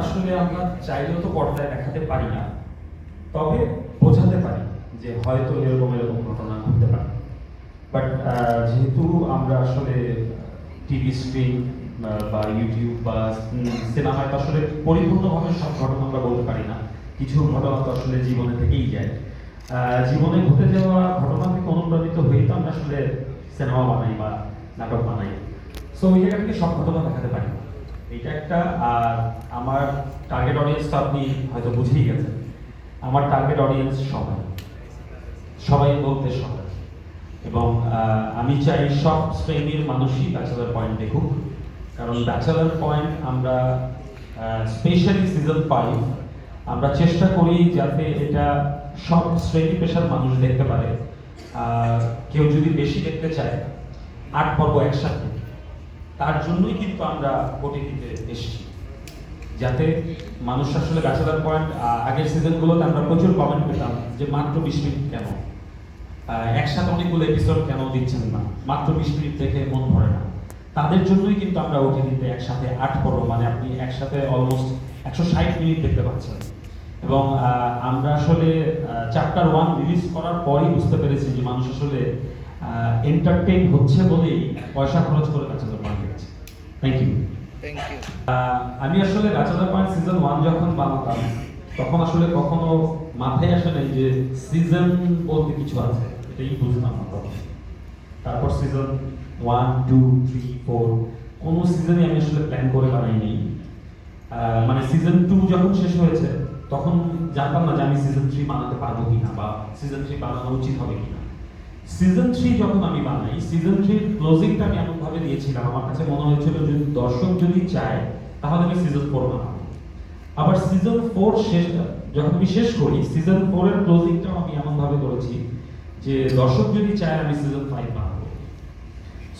আসলে আমরা চাইলেও তো পর্দায় দেখাতে পারি না। তবে বোঝাতে পারি যে হয়তো এরকম এরকম ঘটনা ঘটতে পারে। বাট যেহেতু আমরা আসলে টিভি স্ক্রিন বা ইউটিউব বা সিনেমায় তো আসলে পরিপূর্ণভাবে সব ঘটনা আমরা বলতে পারি না। কিছু ঘটনা তো আসলে জীবনে থেকেই যায়। জীবনে ঘটে যাওয়া ঘটনা থেকে অনুপ্রাণিত হয়েই তো আমরা আসলে সিনেমা বানাই বা নাটক বানাই। সো ওই থেকে সব ঘটনা দেখাতে পারি। না। এটা একটা, আর আমার টার্গেট অডিয়েন্সটা আপনি হয়তো বুঝেই গেছেন। আমার টার্গেট অডিয়েন্স সবাই। সবাই বলতে সবাই। এবং আমি চাই সব শ্রেণির মানুষই ব্যাচেলার পয়েন্ট দেখুক। কারণ ব্যাচেলার পয়েন্ট আমরা স্পেশালি সিজন ফাইভ আমরা চেষ্টা করি যাতে এটা সব শ্রেণি পেশার মানুষ দেখতে পারে। কেউ যদি বেশি দেখতে চায়, আট পর্ব একসাথে। তার জন্যই কিন্তু আমরা ওটিটিতে এসেছি। যাতে মানুষ আসলে ব্যাচেলার পয়েন্ট আগের সিজনগুলোতে আমরা প্রচুর কমেন্ট পেতাম যে মাত্র বিশ মিনিট কেন? একসাথে অনেকগুলো এপিসোড কেন দিচ্ছেন না? মাত্র বিশ মিনিট দেখে মন ভরে না। তাদের জন্যই কিন্তু আমরা ওটিটিতে একসাথে আট পর্ব মানে আপনি একসাথে অলমোস্ট একশো ষাট মিনিট দেখতে পাচ্ছেন। এবং আমরা আসলে চ্যাপ্টার ওয়ান রিলিজ করার পরই বুঝতে পেরেছি যে মানুষ আসলে এন্টারটেইন হচ্ছে বলেই পয়সা খরচ করে ব্যাচেলার পয়েন্ট দেখছে থ্যাংক ইউ আমি আসলে ব্যাচেলার পয়েন্ট সিজন ওয়ান যখন বানাতাম তখন আসলে কখনো মাথায় আসে নাই যে সিজন বলতে কিছু আছে এটাই বুঝলাম না তখন। তারপর season one two three four কোনো সিজনই আমি আসলে প্ল্যান করে বানাইনি মানে সিজন টু যখন শেষ হয়েছে তখন জানতাম না যে আমি সিজন থ্রি বানাতে পারব কিনা বা সিজন থ্রি বানানো উচিত হবে কিনা। সিজন থ্রি যখন আমি বানাই সিজন থ্রির ক্লোজিংটা আমি এমনভাবে দিয়েছিলাম, আমার কাছে মনে হয়েছিল যদি দর্শক যদি চায়, তাহলে আমি সিজন ফোর বানাবো। আবার সিজন ফোর শেষ, যখন আমি শেষ করি সিজন ফোর এর ক্লোজিংটাও আমি এমনভাবে করেছি যে দর্শক যদি চায়, আমি সিজন ফাইভ বানাবো।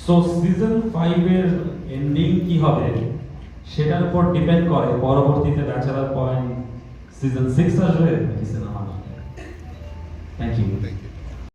সো সিজন ফাইভ এর এন্ডিং কি হবে? সেটার উপর ডিপেন্ড করে পরবর্তীতে ব্যাচেলার পয়েন্ট সিজন সিক্স আসবে নাকি সিনেমা থ্যাংক ইউ থ্যাংক